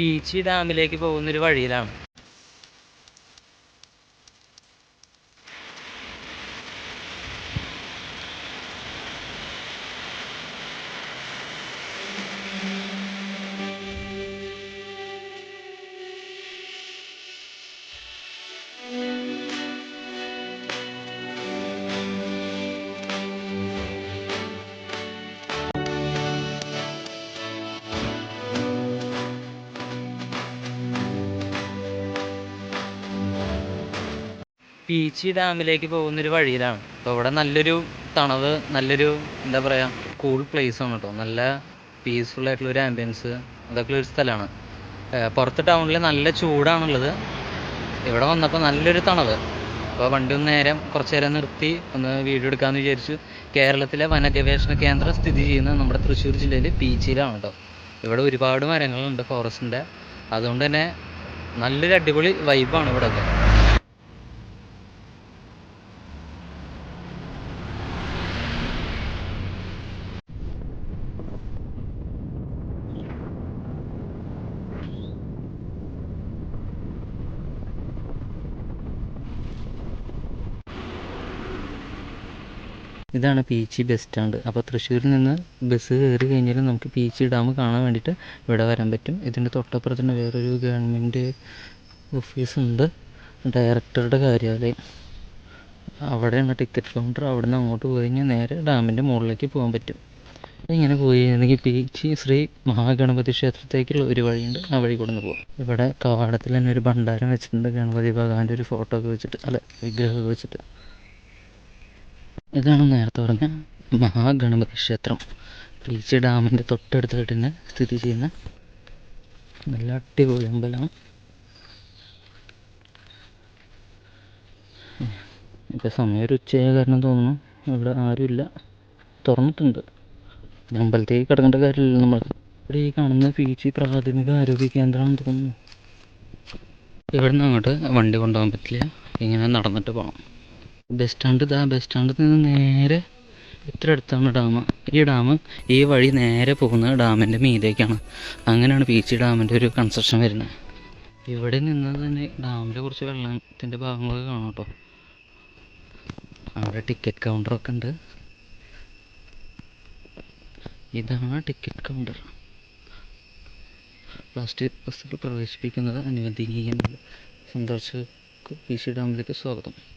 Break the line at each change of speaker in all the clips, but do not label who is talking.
പീച്ചി ഡാമിലേക്ക് പോകുന്നൊരു വഴിയിലാണ്. പീച്ചി ഡാമിലേക്ക് പോകുന്നൊരു വഴിയിലാണ്. അപ്പോൾ ഇവിടെ നല്ലൊരു തണവ് നല്ലൊരു എന്താ പറയുക കൂൾ പ്ലേസ് ആണ് കേട്ടോ. നല്ല പീസ്ഫുൾ ആയിട്ടുള്ള ഒരു ആംബിയൻസ് അതൊക്കെ ഒരു സ്ഥലമാണ്. പുറത്ത് ടൗണിൽ നല്ല ചൂടാണുള്ളത്. ഇവിടെ വന്നപ്പോൾ നല്ലൊരു തണവ്. അപ്പോൾ വണ്ടി ഒന്ന് നേരം കുറച്ച് നേരം നിർത്തി ഒന്ന് വീഡിയോ എടുക്കാമെന്ന് വിചാരിച്ചു. കേരളത്തിലെ വനഗവേഷണ കേന്ദ്രം സ്ഥിതി ചെയ്യുന്നത് നമ്മുടെ തൃശ്ശൂർ ജില്ലയിൽ പീച്ചിയിലാണ് കേട്ടോ. ഇവിടെ ഒരുപാട് മരങ്ങളുണ്ട് ഫോറസ്റ്റിന്റെ അതുകൊണ്ട് തന്നെ നല്ലൊരു അടിപൊളി വൈബാണ് ഇവിടെയൊക്കെ ഇതാണ് പീച്ചി ബസ് സ്റ്റാൻഡ് അപ്പോൾ തൃശ്ശൂരിൽ നിന്ന് ബസ് കയറി കഴിഞ്ഞാൽ നമുക്ക് പീച്ചി ഡാം കാണാൻ വേണ്ടിയിട്ട് ഇവിടെ വരാൻ പറ്റും. ഇതിന്റെ തൊട്ടപ്പുറത്ത് തന്നെ വേറൊരു ഗവൺമെന്റ് ഓഫീസുണ്ട് ഡയറക്ടറുടെ കാര്യാലയം. അവിടെയാണ് ടിക്കറ്റ് കൗണ്ടർ അവിടെ നിന്ന് അങ്ങോട്ട് പോയി കഴിഞ്ഞാൽ നേരെ ഡാമിന്റെ മുകളിലേക്ക് പോകാൻ പറ്റും. ഇങ്ങനെ പോയി കഴിഞ്ഞിട്ടുണ്ടെങ്കിൽ പീച്ചി ശ്രീ മഹാഗണപതി ക്ഷേത്രത്തേക്കുള്ള ഒരു വഴിയുണ്ട്. ആ വഴി കൂടെ പോകും പോകാം ഇവിടെ കവാടത്തിൽ തന്നെ ഒരു ഭണ്ഡാരം വെച്ചിട്ടുണ്ട്. ഗണപതി ഭഗവാന്റെ ഒരു ഫോട്ടോ ഒക്കെ വെച്ചിട്ട് അല്ല വിഗ്രഹമൊക്കെ വെച്ചിട്ട്. ഇതാണ് നേരത്തെ പറഞ്ഞ മഹാഗണപതി ക്ഷേത്രം. പീച്ചി ഡാമിന്റെ തൊട്ടടുത്തായിട്ട് തന്നെ സ്ഥിതി ചെയ്യുന്ന നല്ല അടിപൊളി അമ്പലമാണ്. ഇപ്പോൾ സമയം ഒരു ഉച്ചയായ കാരണം തോന്നുന്നു. ഇവിടെ ആരുമില്ല തുറന്നിട്ടുണ്ട്. അമ്പലത്തേക്ക് കിടക്കേണ്ട കാര്യമില്ല നമ്മൾ ഇവിടെ ഈ കാണുന്ന പീച്ചി പ്രാഥമിക ആരോഗ്യ കേന്ദ്രമാണെന്ന് തോന്നുന്നു. ഇവിടെ നിന്ന് അങ്ങോട്ട് വണ്ടി കൊണ്ടുപോകാൻ പറ്റില്ല. ഇങ്ങനെ നടന്നിട്ട് പോകണം ബസ് സ്റ്റാൻഡ് ഇതാ ബസ് സ്റ്റാൻഡിൽ നിന്ന് നേരെ ഇത്ര അടുത്താണ് ഡാം. ഈ ഡാം ഈ വഴി നേരെ പോകുന്നത് ഡാമിന്റെ മീതേക്കാണ്. അങ്ങനെയാണ് പീച്ചി ഡാമിന്റെ ഒരു കൺസ്ട്രക്ഷൻ വരുന്നത്. ഇവിടെ നിന്ന് തന്നെ ഡാമിലെ കുറച്ച് വെള്ളത്തിന്റെ ഭാഗങ്ങളൊക്കെ കാണാം കേട്ടോ. അവിടെ ടിക്കറ്റ് കൗണ്ടറൊക്കെ ഉണ്ട്. ഇതാണ് ടിക്കറ്റ് കൗണ്ടർ പ്ലാസ്റ്റിക് ബസ്സുകൾ പ്രവേശിപ്പിക്കുന്നത് അനുവദനീയമല്ല സന്ദർശകർക്ക് പി സി ഡാമിലേക്ക് സ്വാഗതം.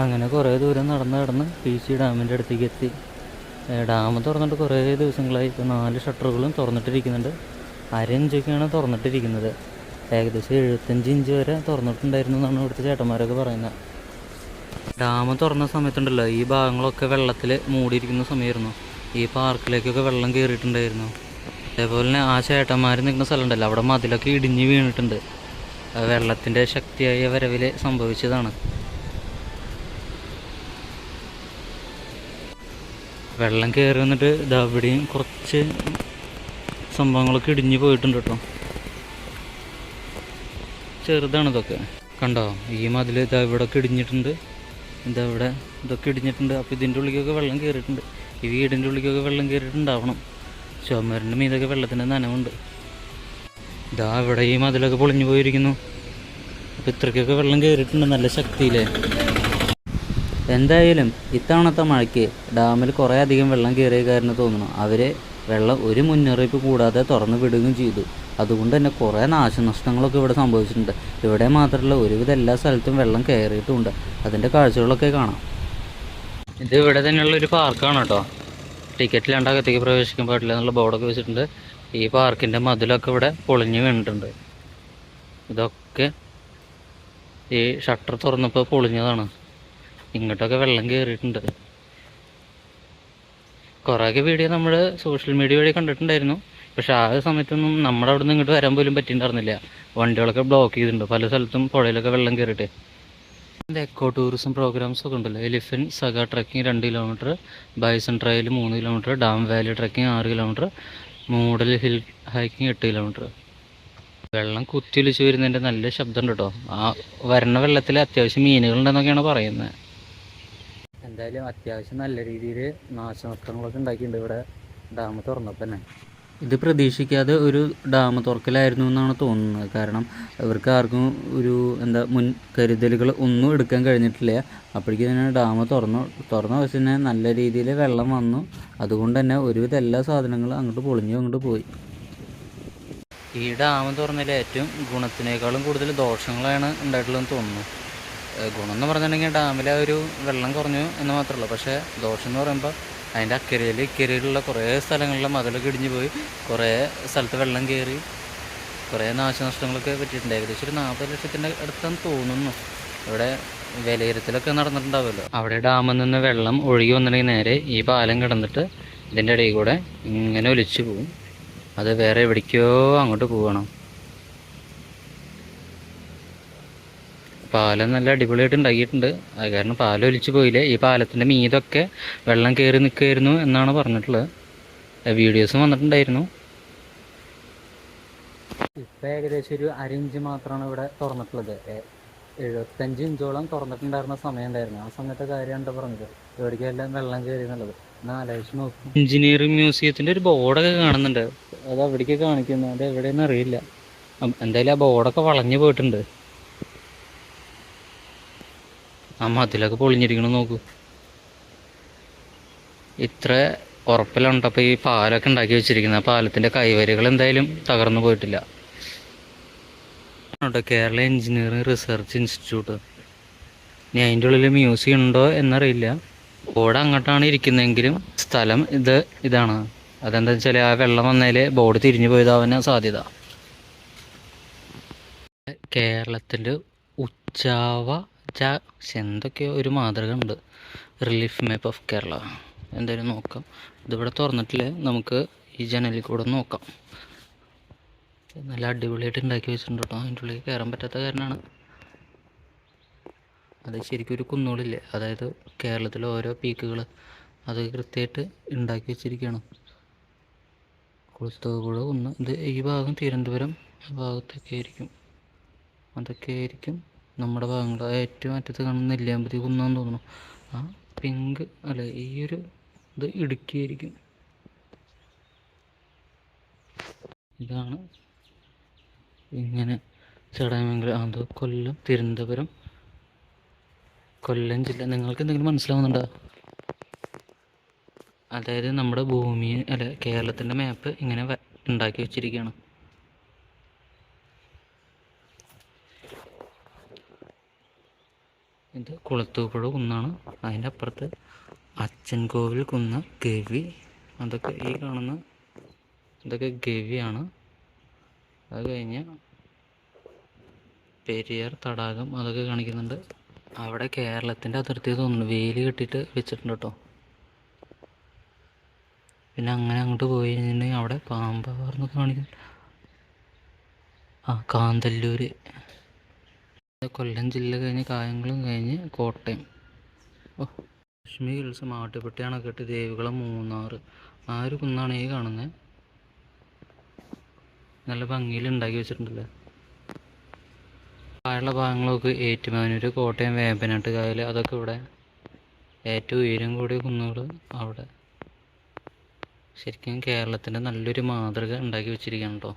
അങ്ങനെ കുറേ ദൂരം നടന്ന് നടന്ന് പി സി ഡാമിന്റെ അടുത്തേക്ക് എത്തി. ഡാം തുറന്നിട്ട് കുറേ ദിവസങ്ങളായി. ഇപ്പോൾ നാല് ഷട്ടറുകളും തുറന്നിട്ടിരിക്കുന്നുണ്ട്. അര ഇഞ്ചൊക്കെയാണ് തുറന്നിട്ടിരിക്കുന്നത്. ഏകദേശം എഴുപത്തഞ്ച് ഇഞ്ച് വരെ തുറന്നിട്ടുണ്ടായിരുന്നു എന്നാണ് ഇവിടുത്തെ ചേട്ടന്മാരൊക്കെ പറയുന്നത്. ഡാം തുറന്ന സമയത്തുണ്ടല്ലോ ഈ ഭാഗങ്ങളൊക്കെ വെള്ളത്തിൽ മൂടിയിരിക്കുന്ന സമയമായിരുന്നു. ഈ പാർക്കിലേക്കൊക്കെ വെള്ളം കയറിയിട്ടുണ്ടായിരുന്നു. അതേപോലെ തന്നെ ആ ചേട്ടന്മാർ നിൽക്കുന്ന സ്ഥലമുണ്ടല്ലോ. അവിടെ മതിലൊക്കെ ഇടിഞ്ഞ് വീണിട്ടുണ്ട്. വെള്ളത്തിന്റെ ശക്തിയായ വരവിൽ സംഭവിച്ചതാണ്. വെള്ളം കയറി വന്നിട്ട് ഇതാവിടെയും കുറച്ച് സംഭവങ്ങളൊക്കെ ഇടിഞ്ഞു പോയിട്ടുണ്ട് കേട്ടോ. ചെറുതാണ് ഇതൊക്കെ. കണ്ടോ? ഈ മതിൽ ഇതാ ഇവിടെയൊക്കെ ഇടിഞ്ഞിട്ടുണ്ട്. ഇതാ ഇവിടെ ഇതൊക്കെ ഇടിഞ്ഞിട്ടുണ്ട്. അപ്പോൾ ഇതിന്റെ ഉള്ളിലേക്കൊക്കെ വെള്ളം കയറിയിട്ടുണ്ട് ഈ വീടിന്റെ ഉള്ളിലേക്കൊക്കെ വെള്ളം കയറിയിട്ടുണ്ടാവണം ചുമരിന്റെ മീതൊക്കെ വെള്ളത്തിന്റെ നനവുണ്ട്. ഇതാ ഇവിടെ ഈ മതിലൊക്കെ പൊളിഞ്ഞു പോയിരിക്കുന്നു. അപ്പോൾ ഇത്രയ്ക്കൊക്കെ വെള്ളം കയറിയിട്ടുണ്ട് നല്ല ശക്തിയിൽ എന്തായാലും ഇത്തവണത്തെ മഴയ്ക്ക് ഡാമിൽ കുറേ അധികം വെള്ളം കയറിയ കാരണം തോന്നുന്നു അവർ വെള്ളം ഒരു മുന്നറിയിപ്പ് കൂടാതെ തുറന്നു വിടുകയും ചെയ്തു. അതുകൊണ്ട് തന്നെ കുറേ നാശനഷ്ടങ്ങളൊക്കെ ഇവിടെ സംഭവിച്ചിട്ടുണ്ട്. ഇവിടെ മാത്രമല്ല ഒരുവിധ എല്ലാ സ്ഥലത്തും വെള്ളം കയറിയിട്ടുമുണ്ട്. അതിന്റെ കാഴ്ചകളൊക്കെ കാണാം. ഇത് ഇവിടെ തന്നെയുള്ള ഒരു പാർക്കാണ് കേട്ടോ. ടിക്കറ്റ് ഇല്ലാണ്ട് അകത്തേക്ക് പ്രവേശിക്കാൻ പാടില്ല എന്നുള്ള ബോർഡൊക്കെ വെച്ചിട്ടുണ്ട്. ഈ പാർക്കിന്റെ മതിലൊക്കെ ഇവിടെ പൊളിഞ്ഞു വീണിട്ടുണ്ട്. ഇതൊക്കെ ഈ ഷട്ടർ തുറന്നപ്പോൾ പൊളിഞ്ഞതാണ്. ഇങ്ങോട്ടൊക്കെ വെള്ളം കയറിയിട്ടുണ്ട് കുറേയൊക്കെ വീഡിയോ നമ്മൾ സോഷ്യൽ മീഡിയ വഴി കണ്ടിട്ടുണ്ടായിരുന്നു. പക്ഷെ ആ സമയത്തൊന്നും നമ്മുടെ അവിടെ നിന്ന് ഇങ്ങോട്ട് വരാൻ പോലും പറ്റിയിട്ടുണ്ടായിരുന്നില്ല. വണ്ടികളൊക്കെ ബ്ലോക്ക് ചെയ്തിട്ടുണ്ട്. പല സ്ഥലത്തും പുഴയിലൊക്കെ വെള്ളം കയറിയിട്ട് എക്കോ ടൂറിസം പ്രോഗ്രാംസ് ഒക്കെ ഉണ്ടല്ലോ. എലിഫന്റ് സഗ ട്രക്കിംഗ് രണ്ട് കിലോമീറ്റർ ബൈസൺ ട്രയൽ മൂന്ന് കിലോമീറ്റർ ഡാം വാലി ട്രക്കിംഗ് ആറ് കിലോമീറ്റർ മൂടൽ ഹിൽ ഹൈക്കിംഗ് എട്ട് കിലോമീറ്റർ വെള്ളം കുത്തിയൊലിച്ച് വരുന്നതിന്റെ നല്ല ശബ്ദമുണ്ട് കേട്ടോ ആ വരണ വെള്ളത്തിൽ അത്യാവശ്യം മീനുകളുണ്ടെന്നൊക്കെയാണ് പറയുന്നത് എന്തായാലും അത്യാവശ്യം നല്ല രീതിയിൽ നാശനഷ്ടങ്ങളൊക്കെ ഉണ്ടാക്കിയിട്ടുണ്ട് ഇവിടെ. ഡാം തുറന്നപ്പോൾ തന്നെ. ഇത് പ്രതീക്ഷിക്കാതെ ഒരു ഡാം തുറക്കലായിരുന്നു എന്നാണ് തോന്നുന്നത്. കാരണം ഇവർക്ക് ആർക്കും ഒരു എന്താ മുൻ കരുതലുകൾ ഒന്നും എടുക്കാൻ കഴിഞ്ഞിട്ടില്ല. അപ്പോഴേക്കും തന്നെ ഡാം തുറന്നു. തുറന്ന ദിവസം തന്നെ നല്ല രീതിയിൽ വെള്ളം വന്നു. അതുകൊണ്ട് തന്നെ ഒരുവിധ എല്ലാ സാധനങ്ങളും അങ്ങോട്ട് പൊളിഞ്ഞു അങ്ങോട്ട് പോയി. ഈ ഡാം തുറന്നതിൽ ഏറ്റവും ഗുണത്തിനേക്കാളും കൂടുതൽ ദോഷങ്ങളാണ് ഉണ്ടായിട്ടുള്ളതെന്ന് തോന്നുന്നു. ഗുണം എന്ന് പറഞ്ഞിട്ടുണ്ടെങ്കിൽ ഡാമിലെ ഒരു വെള്ളം കുറഞ്ഞു എന്ന് മാത്രമല്ല. പക്ഷേ ദോഷം എന്ന് പറയുമ്പോൾ അതിന്റെ അക്കരയിൽ ഇക്കരയിലുള്ള കുറേ സ്ഥലങ്ങളിലെ മതിലൊക്കെ ഇടിഞ്ഞു പോയി. കുറേ സ്ഥലത്ത് വെള്ളം കയറി. കുറേ നാശനഷ്ടങ്ങളൊക്കെ പറ്റിയിട്ടുണ്ട്. ഏകദേശം ഒരു നാൽപ്പത് ലക്ഷത്തിന്റെ അടുത്തെന്ന് തോന്നുന്നു. ഇവിടെ വിലയിരുത്തലൊക്കെ നടന്നിട്ടുണ്ടാവുമല്ലോ. അവിടെ ഡാമിൽ നിന്ന് വെള്ളം ഒഴുകി വന്നിട്ടുണ്ടെങ്കിൽ നേരെ ഈ പാലം കിടന്നിട്ട് ഇതിന്റെ ഇടയിൽ കൂടെ ഇങ്ങനെ ഒലിച്ചു പോകും അത് വേറെ എവിടേക്കോ അങ്ങോട്ട് പോവണം പാലം നല്ല അടിപൊളിയായിട്ട് ഉണ്ടാക്കിയിട്ടുണ്ട്. അത് കാരണം പാലം ഒലിച്ചു പോയില്ല? ഈ പാലത്തിന്റെ മീതൊക്കെ വെള്ളം കയറി നിൽക്കുമായിരുന്നു എന്നാണ് പറഞ്ഞിട്ടുള്ളത്. വീഡിയോസും വന്നിട്ടുണ്ടായിരുന്നു. ഇപ്പം ഏകദേശം ഒരു അരിഞ്ച് മാത്രമാണ് ഇവിടെ തുറന്നിട്ടുള്ളത്. എഴുപത്തഞ്ച് ഇഞ്ചോളം തുറന്നിട്ടുണ്ടായിരുന്ന സമയം ഉണ്ടായിരുന്നു. ആ സമയത്തെ കാര്യമാണ് പറഞ്ഞത്? എവിടേക്കെല്ലാം വെള്ളം കയറി എന്നുള്ളത്? ആലോചിച്ച് നോക്കും. എഞ്ചിനീയറിംഗ് മ്യൂസിയത്തിന്റെ ഒരു ബോർഡൊക്കെ കാണുന്നുണ്ട്. അത് അവിടേക്ക് കാണിക്കുന്നു. അത് എവിടെയെന്ന് അറിയില്ല. എന്തായാലും ആ ബോർഡൊക്കെ വളഞ്ഞു പോയിട്ടുണ്ട്. ആ മതിലൊക്കെ പൊളിഞ്ഞിരിക്കണം നോക്കൂ. ഇത്ര ഉറപ്പിലുണ്ടപ്പോൾ ഈ പാലൊക്കെ ഉണ്ടാക്കി വെച്ചിരിക്കുന്നത്. ആ പാലത്തിന്റെ കൈവരികൾ എന്തായാലും തകർന്നു പോയിട്ടില്ല. Kerala engineering research institute. ഇനി അതിന്റെ ഉള്ളിൽ മ്യൂസിയം ഉണ്ടോ എന്നറിയില്ല. ബോർഡ് അങ്ങോട്ടാണ് ഇരിക്കുന്നതെങ്കിലും സ്ഥലം ഇത് ഇതാണ്. അതെന്താ വെച്ചാൽ ആ വെള്ളം വന്നതിൽ ബോർഡ് തിരിഞ്ഞു പോയതാവാൻ സാധ്യത. കേരളത്തിന്റെ ഉച്ചാവ ച എന്തൊക്കെയോ ഒരു മാതൃക ഉണ്ട് റിലീഫ് മാപ്പ് ഓഫ് കേരള എന്തായാലും നോക്കാം. ഇതിവിടെ തുറന്നിട്ടില്ല? നമുക്ക് ഈ ജനലിൽ കൂടെ നോക്കാം. നല്ല അടിപൊളിയായിട്ട് ഉണ്ടാക്കി വെച്ചിട്ടുണ്ട് കേട്ടോ. അതിന്റെ ഉള്ളിൽ കയറാൻ പറ്റാത്ത കാരണമാണ്. അത് ശരിക്കും ഒരു കുന്നുകളില്ലേ? അതായത് കേരളത്തിലെ ഓരോ പീക്കുകൾ അത് കൃത്യമായിട്ട് ഉണ്ടാക്കി വെച്ചിരിക്കുകയാണ്. കുളത്തൂപ്പുഴ കുന്ന് ഇത് ഈ ഭാഗം തിരുവനന്തപുരം ഭാഗത്തൊക്കെ ആയിരിക്കും. അതൊക്കെ ആയിരിക്കും. നമ്മുടെ ഭാഗങ്ങൾ ഏറ്റവും അറ്റത്ത് കാണുന്ന നെല്ലിയാമ്പതി കുന്നാന്ന് തോന്നുന്നു. ആ പിങ്ക് അല്ല ഈ ഒരു ഇത് ഇടുക്കി ആയിരിക്കും ഇതാണ് ഇങ്ങനെ ചടയമംഗല അത് കൊല്ലം തിരുവനന്തപുരം കൊല്ലം ജില്ല. നിങ്ങൾക്ക് എന്തെങ്കിലും മനസ്സിലാവുന്നുണ്ടോ? അതായത് നമ്മുടെ ഭൂമി അല്ല കേരളത്തിന്റെ മാപ്പ് ഇങ്ങനെ ഉണ്ടാക്കി വെച്ചിരിക്കുകയാണ്. ഇത് കുളത്തൂപ്പുഴ കുന്നാണ്. അതിന്റെ അപ്പുറത്ത് അച്ചൻകോവിൽ കുന്ന് ഗവി. അതൊക്കെ ഈ കാണുന്ന ഇതൊക്കെ ഗവിയാണ്. അത് കഴിഞ്ഞ് പെരിയാർ തടാകം അതൊക്കെ കാണിക്കുന്നുണ്ട്. അവിടെ കേരളത്തിന്റെ അതിർത്തി തോന്നുന്നു വേലി കെട്ടിയിട്ട് വെച്ചിട്ടുണ്ട് കേട്ടോ. പിന്നെ അങ്ങനെ അങ്ങോട്ട് പോയി കഴിഞ്ഞിട്ടുണ്ടെങ്കിൽ അവിടെ പാമ്പാർന്നൊക്കെ കാണിക്കുന്നു ആ കാന്തല്ലൂര്. കൊല്ലം ജില്ല കഴിഞ്ഞ് കായംകുളം കഴിഞ്ഞ് കോട്ടയം. ഓ ലക്ഷ്മി ഹിൽസ് മാട്ടുപ്പെട്ടി അണക്കെട്ട് ദേവികുളം മൂന്നാർ ആ ഒരു കുന്നാണ് ഈ കാണുന്നത് നല്ല ഭംഗിയിൽ ഉണ്ടാക്കി വെച്ചിട്ടുണ്ടല്ലേ? താഴെയുള്ള ഭാഗങ്ങളൊക്കെ ഏറ്റുമാനൂർ കോട്ടയം വേമ്പനാട്ട് കായൽ അതൊക്കെ ഇവിടെ. ഏറ്റവും ഉയരം കൂടിയ കുന്നുകൾ അവിടെ. ശരിക്കും കേരളത്തിന്റെ നല്ലൊരു മാതൃക ഉണ്ടാക്കി വെച്ചിരിക്കുകയാണ് കേട്ടോ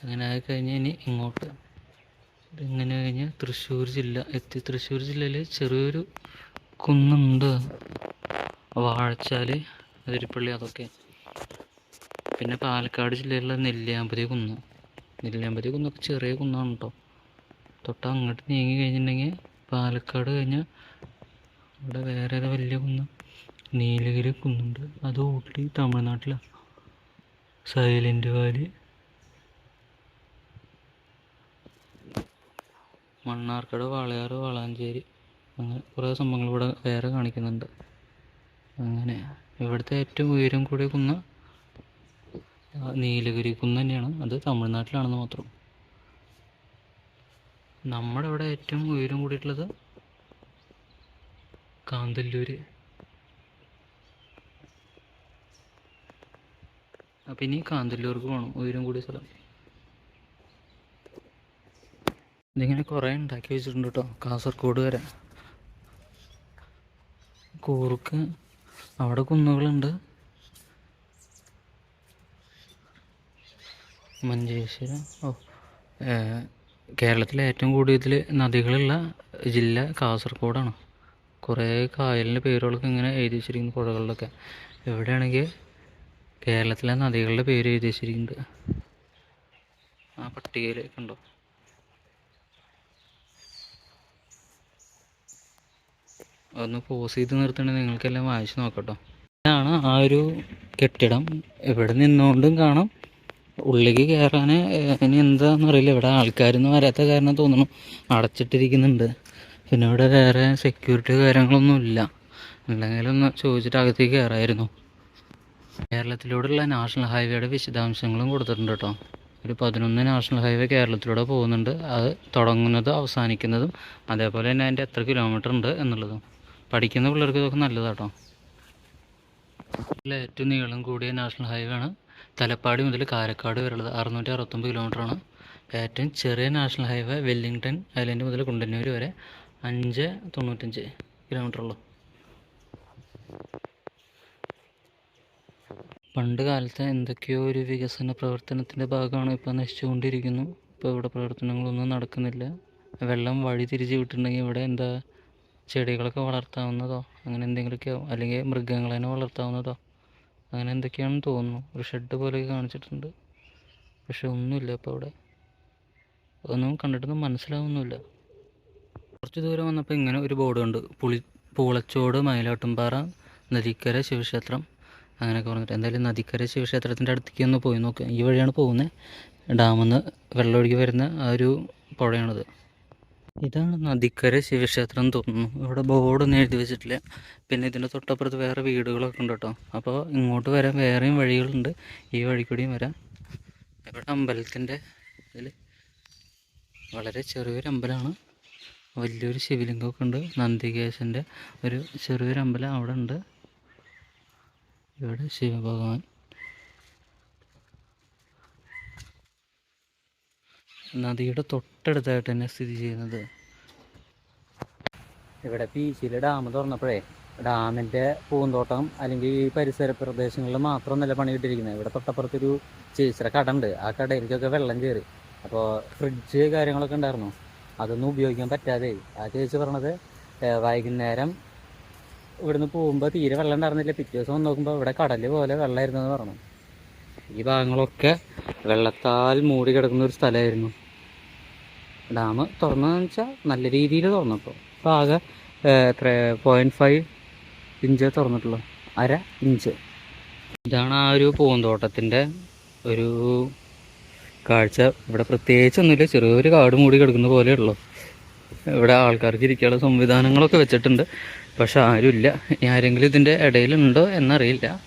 അങ്ങനെ ആയി കഴിഞ്ഞ് ഇനി ഇങ്ങോട്ട് ഇങ്ങനെ കഴിഞ്ഞ് തൃശ്ശൂർ ജില്ല എത്തി. തൃശ്ശൂർ ജില്ലയിൽ ചെറിയൊരു കുന്നുണ്ട്. വാഴച്ചാൽ അതിരിപ്പള്ളി അതൊക്കെ. പിന്നെ പാലക്കാട് ജില്ലയിലുള്ള നെല്ലിയാമ്പതി കുന്ന്. നെല്ലിയാമ്പതി കുന്നൊക്കെ ചെറിയ കുന്നാണ് കേട്ടോ തൊട്ട് അങ്ങോട്ട് നീങ്ങി കഴിഞ്ഞിട്ടുണ്ടെങ്കിൽ പാലക്കാട് കഴിഞ്ഞാൽ അവിടെ വേറെ ഏതാ വലിയ കുന്ന് നീലഗിരി കുന്നുണ്ട്. അത് ഊട്ടി തമിഴ്നാട്ടിലാണ് സൈലന്റ് വാലി. മണ്ണാർക്കാട് വാളയാറ് വളാഞ്ചേരി അങ്ങനെ കുറേ സംഭവങ്ങൾ ഇവിടെ വേറെ കാണിക്കുന്നുണ്ട്. അങ്ങനെ ഇവിടുത്തെ ഏറ്റവും ഉയരം കൂടിയ കുന്ന് നീലഗിരി കുന്ന് തന്നെയാണ്. അത് തമിഴ്നാട്ടിലാണെന്ന് മാത്രം. നമ്മുടെ ഇവിടെ ഏറ്റവും ഉയരം കൂടിയിട്ടുള്ളത് കാന്തല്ലൂര്. അപ്പം ഇനി കാന്തല്ലൂർക്ക് പോകണം ഉയരം കൂടിയ സ്ഥലം. ഇതിങ്ങനെ കുറേ ഉണ്ടാക്കി വെച്ചിട്ടുണ്ട് കേട്ടോ കാസർഗോഡ് വരെ. കൂർക്ക്. അവിടെ കുന്നുകളുണ്ട്. മഞ്ചേശ്വരം. ഓ കേരളത്തിലെ ഏറ്റവും കൂടുതൽ നദികളുള്ള ജില്ല കാസർഗോഡാണ്. കുറേ കായലിന്റെ പേരുകളൊക്കെ ഇങ്ങനെ എഴുതി വെച്ചിരിക്കുന്നു പുഴകളിലൊക്കെ. എവിടെയാണെങ്കിൽ കേരളത്തിലെ നദികളുടെ പേര് എഴുതി വെച്ചിരിക്കുന്നുണ്ട്. ആ പട്ടികയിലേക്ക് ഉണ്ടോ? ഒന്ന് പോസ് ചെയ്ത് നിർത്തണമെങ്കിൽ നിങ്ങൾക്കെല്ലാം വായിച്ച് നോക്കട്ടോ. ഇതാണ് ആ ഒരു കെട്ടിടം. എവിടെ നിന്നുകൊണ്ടും കാണാം. ഉള്ളിലേക്ക് കയറാൻ ഇനി എന്താന്ന് അറിയില്ല. ഇവിടെ ആൾക്കാരൊന്നും വരാത്ത കാരണം തോന്നുന്നു. അടച്ചിട്ടിരിക്കുന്നുണ്ട്. പിന്നെ ഇവിടെ വേറെ സെക്യൂരിറ്റി കാര്യങ്ങളൊന്നും ഇല്ല. ഉണ്ടെങ്കിലൊന്ന് ചോദിച്ചിട്ട് അകത്തേക്ക് കയറായിരുന്നു കേരളത്തിലൂടെയുള്ള നാഷണൽ ഹൈവേയുടെ വിശദാംശങ്ങളും കൊടുത്തിട്ടുണ്ട് കേട്ടോ. ഒരു പതിനൊന്ന് നാഷണൽ ഹൈവേ കേരളത്തിലൂടെ പോകുന്നുണ്ട്. അത് തുടങ്ങുന്നതും അവസാനിക്കുന്നതും അതേപോലെ തന്നെ അതിന്റെ എത്ര കിലോമീറ്റർ ഉണ്ട് എന്നുള്ളതും. പഠിക്കുന്ന പിള്ളേർക്ക് ഇതൊക്കെ നല്ലതാട്ടോ. ഏറ്റവും നീളം കൂടിയ നാഷണൽ ഹൈവേ ആണ് തലപ്പാടി മുതൽ കാരക്കാട് വരെയുള്ളത്. അറുന്നൂറ്റി അറുപത്തൊമ്പത് കിലോമീറ്ററാണ് ഏറ്റവും ചെറിയ നാഷണൽ ഹൈവേ വെല്ലിംഗ്ടൺ ഐലൻഡ് മുതൽ കുണ്ടന്നൂർ വരെ അഞ്ച് തൊണ്ണൂറ്റഞ്ച് കിലോമീറ്റർ ഉള്ളു. പണ്ട് കാലത്തെ എന്തൊക്കെയോ ഒരു വികസന പ്രവർത്തനത്തിന്റെ ഭാഗമാണ് ഇപ്പോൾ നശിച്ചുകൊണ്ടിരിക്കുന്നു. ഇപ്പോൾ ഇവിടെ പ്രവർത്തനങ്ങളൊന്നും നടക്കുന്നില്ല. വെള്ളം വഴി തിരിച്ച് വിട്ടിട്ടുണ്ടെങ്കിൽ ഇവിടെ എന്താ ചെടികളൊക്കെ വളർത്താവുന്നതോ അങ്ങനെ എന്തെങ്കിലുമൊക്കെ ആവും അല്ലെങ്കിൽ മൃഗങ്ങളെ വളർത്താവുന്നതോ അങ്ങനെ എന്തൊക്കെയാണെന്ന് തോന്നുന്നു. ഒരു ഷെഡ് പോലെയൊക്കെ കാണിച്ചിട്ടുണ്ട്. പക്ഷെ ഒന്നുമില്ല ഇപ്പോൾ അവിടെ. അതൊന്നും കണ്ടിട്ടൊന്നും മനസ്സിലാവുന്നില്ല കുറച്ച് ദൂരം വന്നപ്പോൾ ഇങ്ങനെ ഒരു ബോർഡ് ഉണ്ട് പുളി പൂളച്ചോട് മയിലാട്ടുംപാറ നദിക്കര ശിവക്ഷേത്രം അങ്ങനെയൊക്കെ പറഞ്ഞിട്ട്. എന്തായാലും നദിക്കര ശിവക്ഷേത്രത്തിന്റെ അടുത്തേക്ക് ഒന്ന് പോയി നോക്കുക ഈ വഴിയാണ് പോകുന്നത്. ഡാമിൽ നിന്ന് വെള്ളമൊഴുകി വരുന്ന ആ ഒരു പുഴയാണിത്. ഇതാണ് നദിക്കര ശിവക്ഷേത്രം എന്ന് തോന്നുന്നു. ഇവിടെ ബോർഡൊന്നും എഴുതി വെച്ചിട്ടില്ല. പിന്നെ ഇതിന്റെ തൊട്ടപ്പുറത്ത് വേറെ വീടുകളൊക്കെ ഉണ്ട് കേട്ടോ. അപ്പോൾ ഇങ്ങോട്ട് വരാൻ വേറെയും വഴികളുണ്ട്. ഈ വഴി കൂടിയും വരാം. ഇവിടെ അമ്പലത്തിന്റെ ഇതിൽ വളരെ ചെറിയൊരു അമ്പലമാണ് വലിയൊരു ശിവലിംഗമൊക്കെ ഉണ്ട്. നന്ദികേശന്റെ ഒരു ചെറിയൊരു അമ്പലം അവിടെ ഉണ്ട്. ഇവിടെ ശിവഭഗവാൻ. നദിയുടെ തൊട്ടടുത്തായിട്ട് തന്നെ സ്ഥിതി ചെയ്യുന്നത്. ഇവിടെ പീച്ചിയിലെ ഡാം തുറന്നപ്പോഴേ ഡാമിന്റെ പൂന്തോട്ടം അല്ലെങ്കിൽ ഈ പരിസര പ്രദേശങ്ങളിൽ നല്ല പണി കിട്ടിയിരിക്കുന്നത് ഇവിടെ തൊട്ടപ്പുറത്തൊരു ചേച്ചിയുടെ കട ഉണ്ട്. ആ കടയിലേക്കൊക്കെ വെള്ളം കയറി. അപ്പോൾ ഫ്രിഡ്ജ് കാര്യങ്ങളൊക്കെ ഉണ്ടായിരുന്നു. അതൊന്നും ഉപയോഗിക്കാൻ പറ്റാതെ. ആ ചേച്ചി പറഞ്ഞത് വൈകുന്നേരം ഇവിടുന്ന് പോകുമ്പോൾ തീരെ വെള്ളം ഉണ്ടായിരുന്നില്ല. പിറ്റേ ദിവസം നോക്കുമ്പോൾ ഇവിടെ കടൽ പോലെ വെള്ളമായിരുന്നു എന്ന് പറഞ്ഞു. ഈ ഭാഗങ്ങളൊക്കെ വെള്ളത്താൽ മൂടി കിടക്കുന്ന ഒരു സ്ഥലമായിരുന്നു. ഡാം തുറന്നതെന്ന് വെച്ചാൽ നല്ല രീതിയിൽ തുറന്നപ്പോൾ ഇപ്പോൾ ആകെ എത്ര പോയിന്റ് ഫൈവ് ഇഞ്ച് തുറന്നിട്ടുള്ളൂ. അര ഇഞ്ച്. ഇതാണ് ആ ഒരു പൂന്തോട്ടത്തിന്റെ ഒരു കാഴ്ച. ഇവിടെ പ്രത്യേകിച്ചൊന്നുമില്ല ചെറിയൊരു കാട് മൂടി കിടക്കുന്ന പോലെ പോലെയുള്ളൂ ഇവിടെ ആൾക്കാർക്ക് ഇരിക്കാനുള്ള സംവിധാനങ്ങളൊക്കെ വെച്ചിട്ടുണ്ട്. പക്ഷെ ആരുമില്ല. ഇനി ആരെങ്കിലും ഇതിന്റെ ഇടയിലുണ്ടോ എന്നറിയില്ല.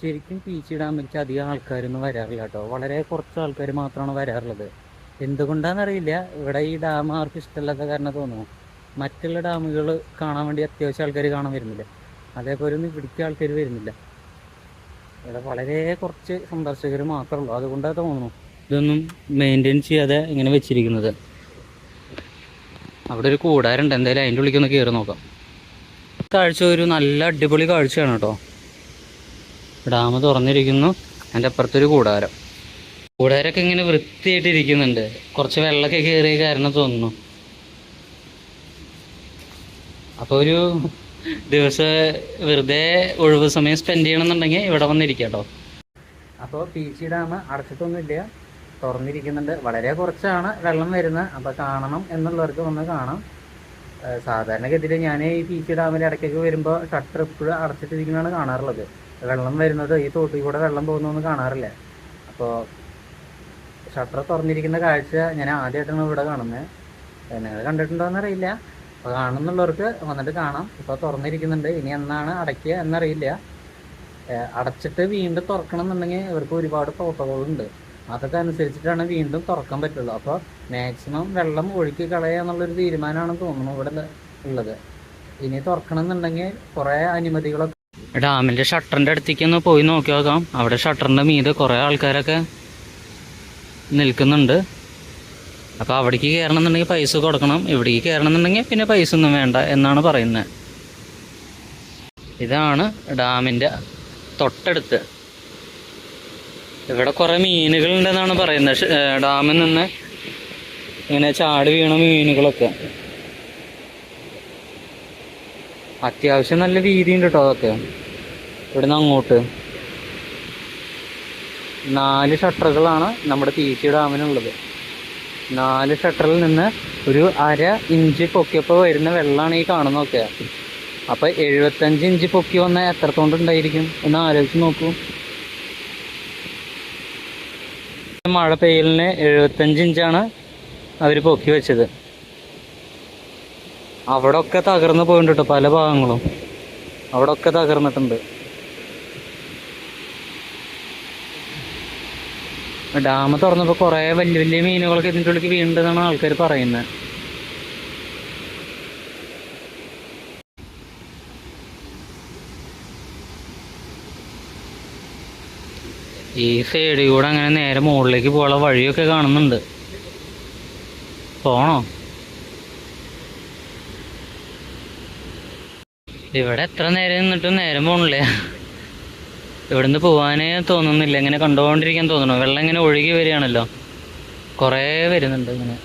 ശരിക്കും പീച്ചി ഡാമിലേക്ക് അധികം ആൾക്കാരൊന്നും വരാറില്ല കേട്ടോ. വളരെ കുറച്ച് ആൾക്കാർ മാത്രമാണ് വരാറുള്ളത്. എന്തുകൊണ്ടാണെന്നറിയില്ല ഇവിടെ ഈ ഡാം ആർക്കും ഇഷ്ടമില്ലാത്ത കാരണം തോന്നുന്നു. മറ്റുള്ള ഡാമുകൾ കാണാൻ വേണ്ടി അത്യാവശ്യം ആൾക്കാർ കാണാൻ വരുന്നില്ല. അതേപോലെ ഒന്നും ഇവിടേക്ക് ആൾക്കാർ വരുന്നില്ല. ഇവിടെ വളരെ കുറച്ച് സന്ദർശകർ മാത്രമേ ഉള്ളൂ. അതുകൊണ്ടാണ് തോന്നുന്നു ഇതൊന്നും മെയിന്റെയിൻ ചെയ്യാതെ ഇങ്ങനെ വെച്ചിരിക്കുന്നത്. അവിടെ ഒരു കൂടാരുണ്ട്. എന്തായാലും അതിന്റെ ഉള്ളിലേക്ക് ഒന്ന് കയറി നോക്കാം. കാഴ്ച ഒരു നല്ല അടിപൊളി കാഴ്ചയാണ് കേട്ടോ. ഡാം തുറന്നിരിക്കുന്നു. അതിന്റെ അപ്പുറത്തൊരു കൂടാരം. കൂടാരൊക്കെ ഇങ്ങനെ വൃത്തിയായിട്ട് ഇരിക്കുന്നുണ്ട്. കുറച്ച് വെള്ളമൊക്കെ കയറിയ കാരണം തോന്നുന്നു. അപ്പോൾ ഒരു ദിവസം വെറുതെ ഒഴിവ് സമയം സ്പെൻഡ് ചെയ്യണമെന്നുണ്ടെങ്കിൽ ഇവിടെ വന്നിരിക്കാം കേട്ടോ. അപ്പോൾ പി സി ഡാം അടച്ചിട്ടൊന്നുമില്ല. തുറന്നിരിക്കുന്നുണ്ട്. വളരെ കുറച്ചാണ് വെള്ളം വരുന്നത്. അപ്പോൾ കാണണം എന്നുള്ളവർക്ക് വന്ന് കാണാം. സാധാരണഗതിയിൽ ഞാൻ ഈ പി സി ഡാമിൽ ഇടയ്ക്കൊക്കെ വരുമ്പോൾ ഷട്ടർ എപ്പോഴും അടച്ചിട്ടിരിക്കുന്നതാണ് കാണാറുള്ളത്. വെള്ളം വരുന്നത് ഈ തോട്ടിൽ കൂടെ വെള്ളം പോകുന്നൊന്നും കാണാറില്ല. അപ്പോൾ ഷട്ടർ തുറന്നിരിക്കുന്ന കാഴ്ച ഞാൻ ആദ്യമായിട്ടാണ് ഇവിടെ കാണുന്നത് നിങ്ങൾ കണ്ടിട്ടുണ്ടോയെന്ന് അറിയില്ല. അപ്പോൾ കാണുന്നുള്ളവർക്ക് വന്നിട്ട് കാണാം. ഇപ്പോൾ തുറന്നിരിക്കുന്നുണ്ട്. ഇനി എന്നാണ് അടയ്ക്കുക എന്നറിയില്ല. അടച്ചിട്ട് വീണ്ടും തുറക്കണം എന്നുണ്ടെങ്കിൽ ഇവർക്ക് ഒരുപാട് പ്രോട്ടോകോളുണ്ട്. അതൊക്കെ അനുസരിച്ചിട്ടാണ് വീണ്ടും തുറക്കാൻ പറ്റുള്ളൂ. അപ്പോൾ മാക്സിമം വെള്ളം ഒഴുക്കി കളയുക എന്നുള്ളൊരു തീരുമാനമാണ് തോന്നുന്നു ഇവിടെ ഉള്ളത്. ഇനി തുറക്കണം എന്നുണ്ടെങ്കിൽ കുറേ അനുമതികളൊക്കെ ഡാമിന്റെ ഷട്ടറിന്റെ അടുത്തേക്ക് ഒന്ന് പോയി നോക്കി നോക്കാം. അവിടെ ഷട്ടറിന്റെ മീതെ കുറേ ആൾക്കാരൊക്കെ നിൽക്കുന്നുണ്ട്. അപ്പോൾ അവിടേക്ക് കയറണം എന്നുണ്ടെങ്കിൽ പൈസ കൊടുക്കണം ഇവിടേക്ക് കയറണം എന്നുണ്ടെങ്കിൽ പിന്നെ പൈസ ഒന്നും വേണ്ട എന്നാണ് പറയുന്നത്. ഇതാണ് ഡാമിന്റെ തൊട്ടടുത്ത്. ഇവിടെ കുറേ മീനുകളുണ്ടെന്നാണ് പറയുന്നത്. ഡാമിൽ നിന്ന് ഇങ്ങനെ ചാടി വീണ മീനുകളൊക്കെ. അത്യാവശ്യം നല്ല വീതിയുണ്ട് കേട്ടോ അതൊക്കെ. ഇവിടുന്ന് അങ്ങോട്ട്. നാല് ഷട്ടറുകളാണ് നമ്മുടെ പി സി ഡാമിനുള്ളത്. നാല് ഷട്ടറിൽ നിന്ന് ഒരു അര ഇഞ്ച് പൊക്കിയപ്പോൾ വരുന്ന വെള്ളമാണ് ഈ കാണുന്നതൊക്കെ അപ്പോൾ എഴുപത്തഞ്ച് ഇഞ്ച് പൊക്കി വന്നാൽ എത്രത്തോണ്ട് ഉണ്ടായിരിക്കും? ഒന്ന് ആലോചിച്ച് നോക്കൂ. മഴ പെയ്യലിന് എഴുപത്തഞ്ച് ഇഞ്ചാണ് അവർ പൊക്കി വെച്ചത്. അവിടെ ഒക്കെ തകർന്നു പോയിട്ടുണ്ട് കേട്ടോ പല ഭാഗങ്ങളും. അവിടെ ഒക്കെ തകർന്നിട്ടുണ്ട്. ഡാം തുറന്നപ്പോൾ കുറേ വലിയ വലിയ മീനുകളൊക്കെ ഇതിന്റെ ഉള്ളിൽ വീണ്ടെന്നാണ് ആൾക്കാർ പറയുന്നത്. ഈ സൈഡിൽ കൂടെ അങ്ങനെ നേരെ മുകളിലേക്ക് പോകാനുള്ള വഴിയൊക്കെ കാണുന്നുണ്ട്. പോണോ? ഇവിടെ എത്ര നേരം നിന്നിട്ടും നേരം പോണില്ല. ഇവിടുന്ന് പോവാനേ തോന്നുന്നില്ല. ഇങ്ങനെ കണ്ടുകൊണ്ടിരിക്കാൻ തോന്നുന്നു. വെള്ളം ഇങ്ങനെ ഒഴുകി വരികയാണല്ലോ. കുറേ വരുന്നുണ്ട് ഇങ്ങനെ.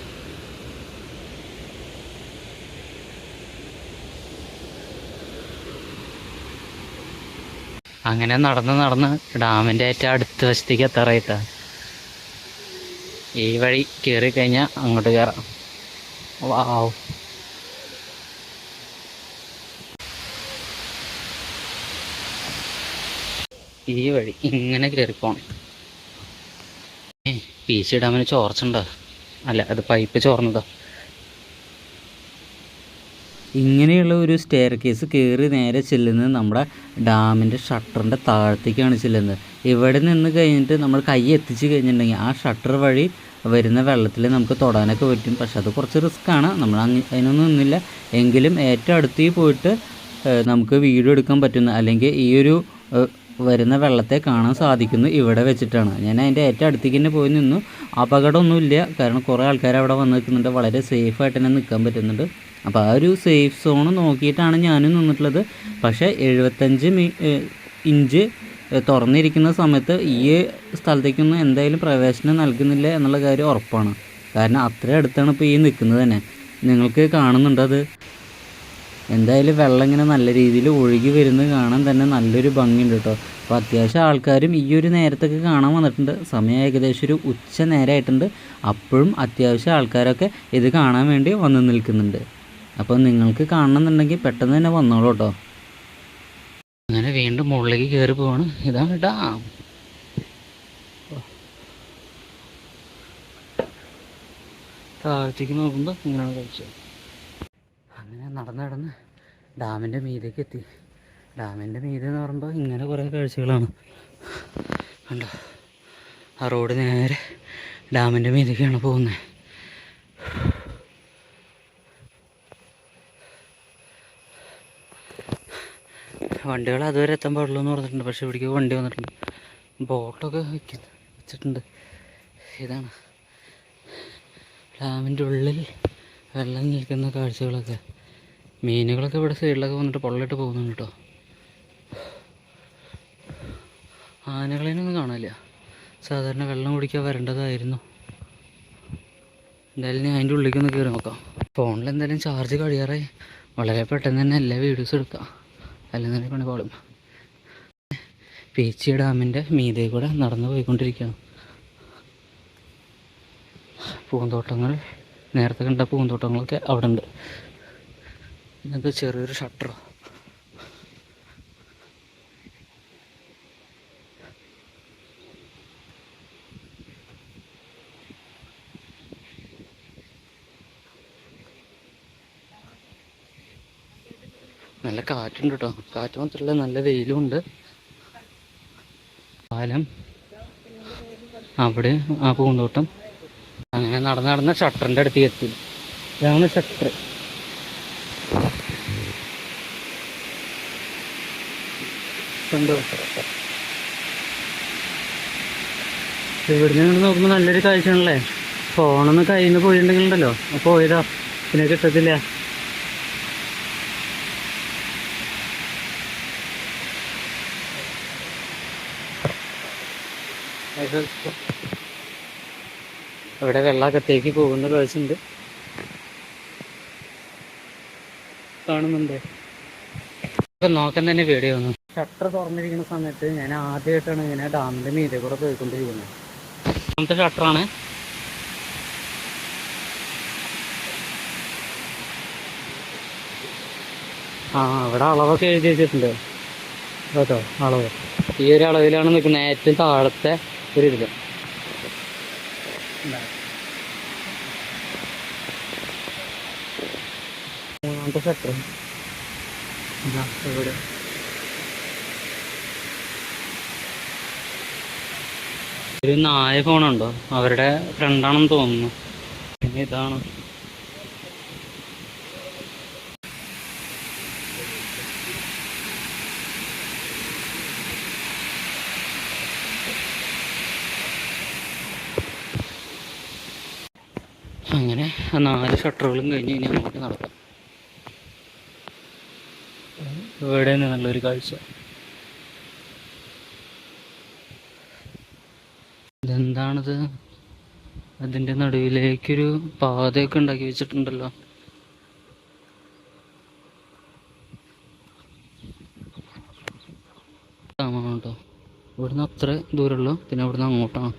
അങ്ങനെ നടന്ന് നടന്ന് ഡാമിന്റെ ഏറ്റവും അടുത്ത വശത്തേക്ക് എത്താറായിട്ടാ ഈ വഴി കയറി കഴിഞ്ഞാൽ അങ്ങോട്ട് കയറാം വാവ് ഈ വഴി ഇങ്ങനെ കയറി പോണം. പി സി ഡാമിന് ചോർച്ചുണ്ടോ? അല്ല അത് പൈപ്പ് ചോർന്നതോ? ഇങ്ങനെയുള്ള ഒരു സ്റ്റെയർ കേസ് കയറി നേരെ ചെല്ലുന്നത് നമ്മുടെ ഡാമിന്റെ ഷട്ടറിന്റെ താഴത്തേക്കാണ് ചെല്ലുന്നത്. ഇവിടെ നിന്ന് കഴിഞ്ഞിട്ട് നമ്മൾ കൈ എത്തിച്ച് കഴിഞ്ഞിട്ടുണ്ടെങ്കിൽ ആ ഷട്ടർ വഴി വരുന്ന വെള്ളത്തിൽ നമുക്ക് തൊടാനൊക്കെ പറ്റും. പക്ഷെ അത് കുറച്ച് റിസ്ക്കാണ് നമ്മൾ അതിനൊന്നും നിന്നില്ല. എങ്കിലും ഏറ്റവും അടുത്ത് പോയിട്ട് നമുക്ക് വീഡിയോ എടുക്കാൻ പറ്റുന്ന അല്ലെങ്കിൽ ഈ ഒരു വരുന്ന വെള്ളത്തെ കാണാൻ സാധിക്കുന്നു. ഇവിടെ വെച്ചിട്ടാണ്. ഞാൻ അതിന്റെ ഏറ്റവും അടുത്തേക്ക് തന്നെ പോയി നിന്നു. അപകടമൊന്നുമില്ല. കാരണം കുറേ ആൾക്കാർ അവിടെ വന്ന് നിൽക്കുന്നുണ്ട്. വളരെ സേഫായിട്ട് തന്നെ നിൽക്കാൻ പറ്റുന്നുണ്ട്. അപ്പോൾ ആ ഒരു സേഫ് സോൺ നോക്കിയിട്ടാണ് ഞാനും നിന്നിട്ടുള്ളത്. പക്ഷേ എഴുപത്തഞ്ച് മീ ഇഞ്ച് തുറന്നിരിക്കുന്ന സമയത്ത് ഈ സ്ഥലത്തേക്കൊന്നും എന്തായാലും പ്രവേശനം നൽകുന്നില്ല എന്നുള്ള കാര്യം ഉറപ്പാണ്. കാരണം അത്ര അടുത്താണ് ഇപ്പോൾ ഈ നിൽക്കുന്നത് തന്നെ. നിങ്ങൾക്ക് കാണുന്നുണ്ടത്? എന്തായാലും വെള്ളം ഇങ്ങനെ നല്ല രീതിയിൽ ഒഴുകി വരുന്നത് കാണാൻ തന്നെ നല്ലൊരു ഭംഗിയുണ്ട് കേട്ടോ. അപ്പോൾ അത്യാവശ്യം ആൾക്കാരും ഈ ഒരു നേരത്തൊക്കെ കാണാൻ വന്നിട്ടുണ്ട്. സമയം ഏകദേശം ഒരു ഉച്ച നേരമായിട്ടുണ്ട് അപ്പോഴും അത്യാവശ്യം ആൾക്കാരൊക്കെ ഇത് കാണാൻ വേണ്ടി വന്നു നിൽക്കുന്നുണ്ട്. അപ്പോൾ നിങ്ങൾക്ക് കാണണമെന്നുണ്ടെങ്കിൽ പെട്ടെന്ന് തന്നെ വന്നോളൂ കേട്ടോ. അങ്ങനെ വീണ്ടും മുകളിലേക്ക് കയറി പോവാണ്. ഇതാണ് ഡാം താഴത്തേക്ക് നോക്കുമ്പോൾ ഇങ്ങനെയാണ് കഴിച്ചത്. നടന്ന് നടന്ന് ഡാമിന്റെ മീതേക്ക് എത്തി. ഡാമിന്റെ മീതെ എന്ന് പറയുമ്പോൾ ഇങ്ങനെ കുറേ കാഴ്ചകളാണ്. കണ്ടോ? ആ റോഡ് നേരെ ഡാമിന്റെ മീതേക്കാണ് പോകുന്നത് വണ്ടികൾ അതുവരെ എത്താൻ പാടുള്ളൂ എന്ന് പറഞ്ഞിട്ടുണ്ട്. പക്ഷെ ഇവിടേക്ക് വണ്ടി വന്നിട്ടുണ്ട്. ബോട്ടൊക്കെ വെക്കുന്ന വെച്ചിട്ടുണ്ട്. ഇതാണ്. ഡാമിന്റെ ഉള്ളിൽ വെള്ളം നിൽക്കുന്ന കാഴ്ചകളൊക്കെ. മീനുകളൊക്കെ ഇവിടെ സൈഡിലൊക്കെ വന്നിട്ട് പൊള്ളിട്ട് പോകുന്നുണ്ട് കേട്ടോ. ആനകളെയൊന്നും കാണില്ല സാധാരണ വെള്ളം കുടിക്കാൻ വരേണ്ടതായിരുന്നു. എന്തായാലും ഞാൻ അതിന്റെ ഉള്ളിലേക്ക് ഒന്ന് കയറി നോക്കാം. ഫോണിൽ എന്തായാലും ചാർജ് കഴിയാറായി. വളരെ പെട്ടെന്ന് തന്നെ എല്ലാ വീഡിയോസും എടുക്കാം. അല്ലെന്നുണ്ടെങ്കിൽ പണി പാടും പീച്ചി ഡാമിന്റെ മീതെ കൂടെ നടന്നു പോയിക്കൊണ്ടിരിക്കുകയാണ്. പൂന്തോട്ടങ്ങൾ നേരത്തെ കണ്ട പൂന്തോട്ടങ്ങളൊക്കെ അവിടെ ഉണ്ട് ഇന്നത്തെ ചെറിയൊരു ഷട്ടറോ. നല്ല കാറ്റുണ്ട് കേട്ടോ കാറ്റ് മാത്രമല്ല നല്ല വെയിലും ഉണ്ട് പാലം. അവിടെ ആ പൂന്തോട്ടം. അങ്ങനെ നടന്ന് നടന്ന ഷട്ടറിന്റെ അടുത്ത് എത്തി. ഇതാണ് ഷട്ടർ കണ്ടോ ഇവിടുന്ന് ഇങ്ങോട്ട് നോക്കുമ്പോൾ നല്ലൊരു കാഴ്ചയാണല്ലേ? ഫോണൊന്ന് കയ്യിൽ നിന്ന് പോയിട്ടുണ്ടെങ്കിലുണ്ടല്ലോ. അപ്പോൾ പോയതാ. പിന്നെ കിട്ടത്തില്ല. ഇവിടെ വെള്ളാക്കത്തേക്ക് പോകുന്ന കാഴ്ചയുണ്ട് കാണുന്നുണ്ട്. നോക്കാൻ തന്നെ വീഡിയോ വന്നു ഷട്ടർ തുറന്നിരിക്കുന്ന സമയത്ത് ഞാൻ ആദ്യമായിട്ടാണ് ഇങ്ങനെ ഡാമിന്റെ മീതെ കൂടെ പോയിക്കൊണ്ടിരിക്കുന്നത്. രണ്ടാമത്തെ ഷട്ടറാണ്. ആ ഇവിടെ അളവൊക്കെ എഴുതി വെച്ചിട്ടുണ്ട്. കേട്ടോ അളവ്. ഈ ഒരു അളവിലാണ് നിൽക്കുന്നത് ഏറ്റവും താഴത്തെ ഒരു ഇതിൽ മൂന്നാമത്തെ ഷട്ടർ ഇവിടെ. ഒരു നായ ഫോണുണ്ടോ അവരുടെ ഫ്രണ്ടാണെന്ന് തോന്നുന്നു. പിന്നെ ഇതാണ്. അങ്ങനെ ആ നാല് ഷട്ടറുകളും കഴിഞ്ഞ് ഇനി അങ്ങോട്ട് നടക്കാം. ഇവിടെ നിന്ന് നല്ലൊരു കാഴ്ച. ഇതെന്താണിത് അതിന്റെ നടുവിലേക്കൊരു പാതയൊക്കെ ഉണ്ടാക്കി വെച്ചിട്ടുണ്ടല്ലോ. കേട്ടോ ഇവിടുന്ന് അത്ര ദൂരമുള്ളൂ. പിന്നെ ഇവിടുന്ന് അങ്ങോട്ടാണ്.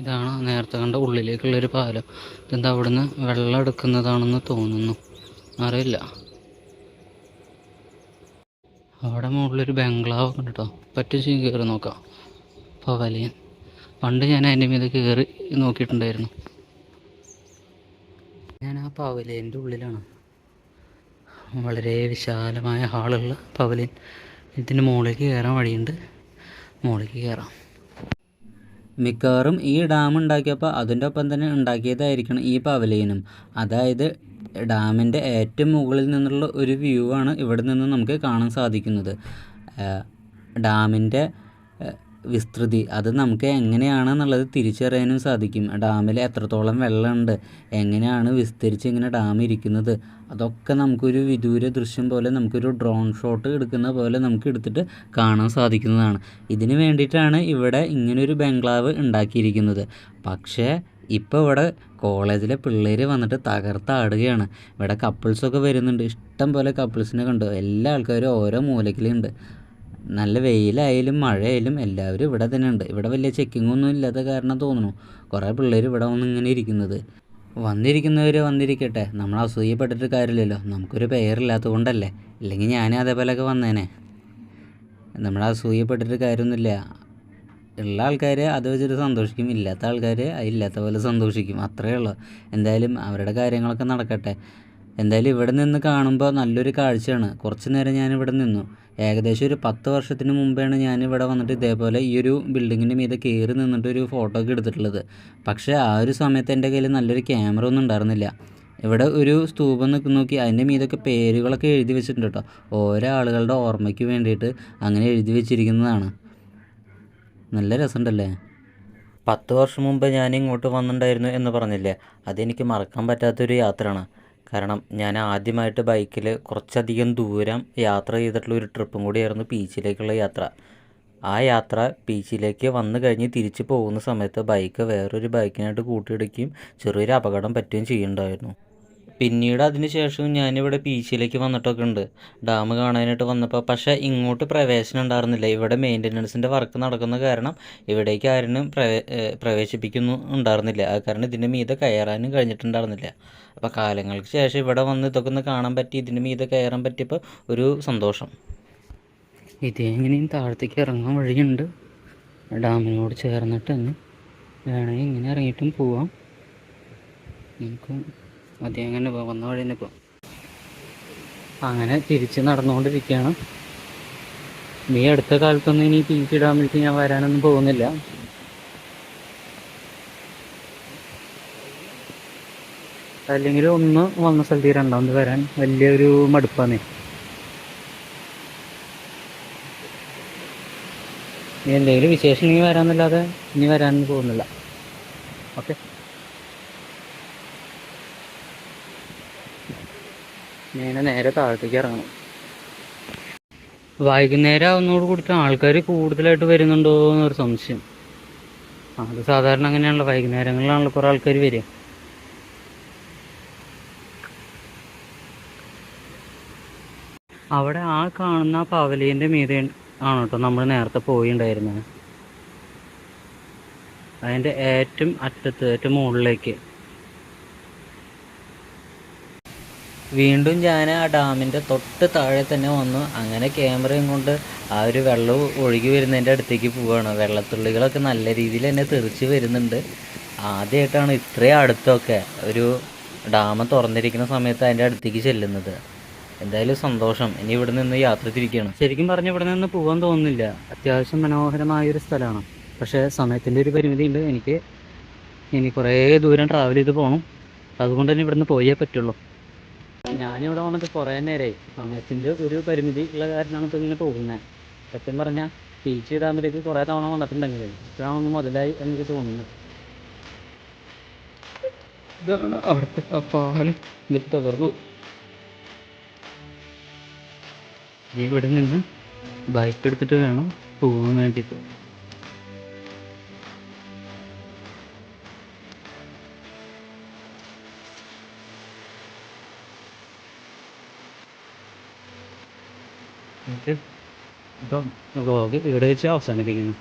ഇതാണ് നേരത്തെ കണ്ട ഉള്ളിലേക്കുള്ളൊരു പാലം. ഇതെന്താ അവിടുന്ന് വെള്ളം എടുക്കുന്നതാണെന്ന് തോന്നുന്നു. അറിയില്ല. അവിടെ മുകളിലൊരു ബംഗ്ലാവ് ഒക്കെ കേട്ടോ പറ്റും കയറി നോക്കാം. പവലിയൻ പണ്ട് ഞാൻ അതിന്റെ മീതെ കയറി നോക്കിയിട്ടുണ്ടായിരുന്നു. ഞാൻ ആ പവലിയന്റെ ഉള്ളിലാണ്. വളരെ വിശാലമായ ഹാളുള്ള പവലിയൻ. ഇതിന് മുകളിലേക്ക് കയറാൻ വഴിയുണ്ട്. മുകളിലേക്ക് കയറാം മിക്കവാറും ഈ ഡാം ഉണ്ടാക്കിയപ്പോൾ അതിന്റെ ഒപ്പം തന്നെ ഉണ്ടാക്കിയതായിരിക്കണം ഈ പവലിയനും. അതായത് ഡാമിന്റെ ഏറ്റവും മുകളിൽ നിന്നുള്ള ഒരു വ്യൂ ആണ് ഇവിടെ നിന്ന് നമുക്ക് കാണാൻ സാധിക്കുന്നത്. ഡാമിന്റെ വിസ്തൃതി അത് നമുക്ക് എങ്ങനെയാണെന്നുള്ളത് തിരിച്ചറിയാനും സാധിക്കും. ഡാമിൽ എത്രത്തോളം വെള്ളമുണ്ട് എങ്ങനെയാണ് വിസ്തരിച്ച് ഇങ്ങനെ ഡാം ഇരിക്കുന്നത് അതൊക്കെ നമുക്കൊരു വിദൂര ദൃശ്യം പോലെ നമുക്കൊരു ഡ്രോൺ ഷോട്ട് എടുക്കുന്ന പോലെ നമുക്ക് എടുത്തിട്ട് കാണാൻ സാധിക്കുന്നതാണ്. ഇതിന് വേണ്ടിയിട്ടാണ് ഇവിടെ ഇങ്ങനൊരു ബംഗ്ലാവ് ഉണ്ടാക്കിയിരിക്കുന്നത്. പക്ഷേ ഇപ്പോൾ ഇവിടെ കോളേജിലെ പിള്ളേർ വന്നിട്ട് തകർത്താടുകയാണ് ഇവിടെ കപ്പിൾസൊക്കെ വരുന്നുണ്ട്. ഇഷ്ടം പോലെ കപ്പിൾസിനെ കണ്ടു. എല്ലാ ആൾക്കാരും ഓരോ മൂലക്കിലുണ്ട്. നല്ല വെയിലായാലും മഴയായാലും എല്ലാവരും ഇവിടെ തന്നെ ഉണ്ട്. ഇവിടെ വലിയ ചെക്കിംഗ് ഒന്നും ഇല്ലാത്ത കാരണം തോന്നുന്നു. കുറേ പിള്ളേർ ഇവിടെ വന്ന് ഇങ്ങനെ ഇരിക്കുന്നത്. വന്നിരിക്കുന്നവർ വന്നിരിക്കട്ടെ. നമ്മൾ അസൂയപ്പെട്ടിട്ട് കാര്യമില്ലല്ലോ. നമുക്കൊരു പേരില്ലാത്തത് കൊണ്ടല്ലേ ഇല്ലെങ്കിൽ ഞാനും അതേപോലെയൊക്കെ വന്നേനെ. നമ്മൾ അസൂയപ്പെട്ടിട്ട് കാര്യമൊന്നുമില്ല. ഉള്ള ആൾക്കാർ അത് വെച്ചിട്ട് സന്തോഷിക്കും. ഇല്ലാത്ത ആൾക്കാർ ഇല്ലാത്ത പോലെ സന്തോഷിക്കും. അത്രയേ ഉള്ളൂ. എന്തായാലും അവരുടെ കാര്യങ്ങളൊക്കെ നടക്കട്ടെ. എന്തായാലും ഇവിടെ നിന്ന് കാണുമ്പോൾ നല്ലൊരു കാഴ്ചയാണ്. കുറച്ച് നേരം ഞാൻ ഇവിടെ നിന്നു. ഏകദേശം ഒരു പത്ത് വർഷത്തിന് മുമ്പാണ് ഞാൻ ഇവിടെ വന്നിട്ട് ഇതേപോലെ ഈ ഒരു ബിൽഡിങ്ങിന്റെ മീതെ കയറി നിന്നിട്ട് ഒരു ഫോട്ടോ ഒക്കെ എടുത്തിട്ടുള്ളത്. പക്ഷേ ആ ഒരു സമയത്ത് എന്റെ കയ്യിൽ നല്ലൊരു ക്യാമറ ഒന്നും ഉണ്ടായിരുന്നില്ല. ഇവിടെ ഒരു സ്തൂപം നിൽക്കുന്ന നോക്കി അതിന്റെ മീതൊക്കെ പേരുകളൊക്കെ എഴുതി വെച്ചിട്ടുണ്ട് കേട്ടോ. ഓരോ ആളുകളുടെ ഓർമ്മയ്ക്ക് വേണ്ടിയിട്ട് അങ്ങനെ എഴുതി വെച്ചിരിക്കുന്നതാണ്. നല്ല രസമുണ്ടല്ലേ? പത്ത് വർഷം മുമ്പ് ഞാൻ ഇങ്ങോട്ട് വന്നിട്ടുണ്ടായിരുന്നു എന്ന് പറഞ്ഞില്ലേ? അതെനിക്ക് മറക്കാൻ പറ്റാത്തൊരു യാത്രയാണ്. കാരണം ഞാൻ ആദ്യമായിട്ട് ബൈക്കിൽ കുറച്ചധികം ദൂരം യാത്ര ചെയ്തിട്ടുള്ള ഒരു ട്രിപ്പും കൂടിയായിരുന്നു ബീച്ചിലേക്കുള്ള യാത്ര. ആ യാത്ര ബീച്ചിലേക്ക് വന്നു കഴിഞ്ഞ് തിരിച്ചു പോകുന്ന സമയത്ത് ബൈക്ക് വേറൊരു ബൈക്കിനായിട്ട് കൂട്ടിയിടിക്കുകയും ചെറിയൊരു അപകടം പറ്റുകയും ചെയ്യുന്നുണ്ടായിരുന്നു. പിന്നീട് അതിന് ശേഷവും ഞാനിവിടെ സിയിലേക്ക് വന്നിട്ടൊക്കെ ഉണ്ട്. ഡാം കാണാനായിട്ട് വന്നപ്പോൾ പക്ഷേ ഇങ്ങോട്ട് പ്രവേശനം ഉണ്ടായിരുന്നില്ല. ഇവിടെ മെയിന്റനൻസിന്റെ വർക്ക് നടക്കുന്ന കാരണം ഇവിടേക്ക് ആരും പ്രവേ പ്രവേശിപ്പിക്കുന്നു ഉണ്ടായിരുന്നില്ല. അത് കാരണം ഇതിന്റെ മീതെ കയറാനും കഴിഞ്ഞിട്ടുണ്ടായിരുന്നില്ല. അപ്പോൾ കാലങ്ങൾക്ക് ശേഷം ഇവിടെ വന്ന് ഇതൊക്കെ ഒന്ന് കാണാൻ പറ്റി ഇതിന്റെ മീതെ കയറാൻ പറ്റിയപ്പോൾ ഒരു സന്തോഷം. ഇതെങ്ങനെയും താഴത്തേക്ക് ഇറങ്ങാൻ വഴിയുണ്ട്. ഡാമിനോട് ചേർന്നിട്ട് തന്നെ വേണമെങ്കിൽ ഇങ്ങനെ ഇറങ്ങിയിട്ടും പോവാം. നമുക്ക് മതി അങ്ങനെ വന്ന വഴി തന്നെ പോകും അങ്ങനെ തിരിച്ച് നടന്നുകൊണ്ടിരിക്കുകയാണ്. നീ അടുത്ത കാലത്തൊന്നും ഇനി പി സി ഡാമിലേക്ക് ഞാൻ വരാനൊന്നും പോകുന്നില്ല. അല്ലെങ്കിൽ ഒന്ന് വന്ന സ്ഥലത്ത് രണ്ടാമത് വരാൻ വലിയൊരു മടുപ്പാണ്. ഇനി എന്തെങ്കിലും വിശേഷം ഇനി വരാന്നല്ലാതെ ഇനി വരാനൊന്നും പോകുന്നില്ല. ഓക്കെ. ഞാൻ നേരെ താഴത്തേക്ക് ഇറങ്ങണം. വൈകുന്നേരം ആവുന്നതോട് കൂടിയിട്ട് ആൾക്കാർ കൂടുതലായിട്ട് വരുന്നുണ്ടോ എന്നൊരു സംശയം. അത് സാധാരണ അങ്ങനെയാണല്ലോ വൈകുന്നേരങ്ങളിലാണല്ലോ കുറേ ആൾക്കാർ വരിക. അവിടെ ആ കാണുന്ന ആ പവലിയന്റെ മീതെ ആണ് കേട്ടോ നമ്മൾ നേരത്തെ പോയിണ്ടായിരുന്നത്. അതിന്റെ ഏറ്റവും അറ്റത്ത് ഏറ്റവും മുകളിലേക്ക്. വീണ്ടും ഞാൻ ആ ഡാമിന്റെ തൊട്ട് താഴെ തന്നെ വന്നു. അങ്ങനെ ക്യാമറയും കൊണ്ട് ആ ഒരു വെള്ളം ഒഴുകി വരുന്നതിന്റെ അടുത്തേക്ക് പോവുകയാണ് വെള്ളത്തുള്ളികളൊക്കെ നല്ല രീതിയിൽ തന്നെ തെറിച്ച് വരുന്നുണ്ട്. ആദ്യമായിട്ടാണ് ഇത്രയും അടുത്തൊക്കെ ഒരു ഡാം തുറന്നിരിക്കുന്ന സമയത്ത് അതിന്റെ അടുത്തേക്ക് ചെല്ലുന്നത്. എന്തായാലും സന്തോഷം. ഇനി ഇവിടെ നിന്ന് യാത്ര തിരിക്കുകയാണ് ശരിക്കും പറഞ്ഞ ഇവിടെ നിന്ന് പോകാൻ തോന്നുന്നില്ല. അത്യാവശ്യം മനോഹരമായ ഒരു സ്ഥലമാണ്. പക്ഷേ സമയത്തിന്റെ ഒരു പരിമിതി ഉണ്ട് എനിക്ക് ഇനി കുറേ ദൂരം ട്രാവൽ ചെയ്ത് പോകണം അതുകൊണ്ട് തന്നെ ഇവിടുന്ന് പോയേ പറ്റുള്ളൂ. ഞാനിവിടെ വന്നിട്ട് കുറേ നേരമായി. സമയത്തിന്റെ ഒരു പരിമിതി ഉള്ള കാരണമാണ് ഇപ്പോൾ ഇങ്ങനെ പോകുന്നത്. സത്യം പറഞ്ഞാൽ ബീച്ച് ഡാമിലേക്ക് കുറേ തവണ വന്നിട്ടുണ്ടെങ്കിൽ ഇപ്പോഴാണ് മുതലായി എനിക്ക് തോന്നുന്നത്. അവിടുത്തെ ആ ഇവിടെ നിന്ന് ബൈക്ക് എടുത്തിട്ട് വേണം പോകാൻ വേണ്ടിയിട്ട്. എന്നിട്ട് ഇപ്പം വ്ളോഗ് ഇവിടെ വെച്ച് അവസാനിപ്പിക്കുന്നു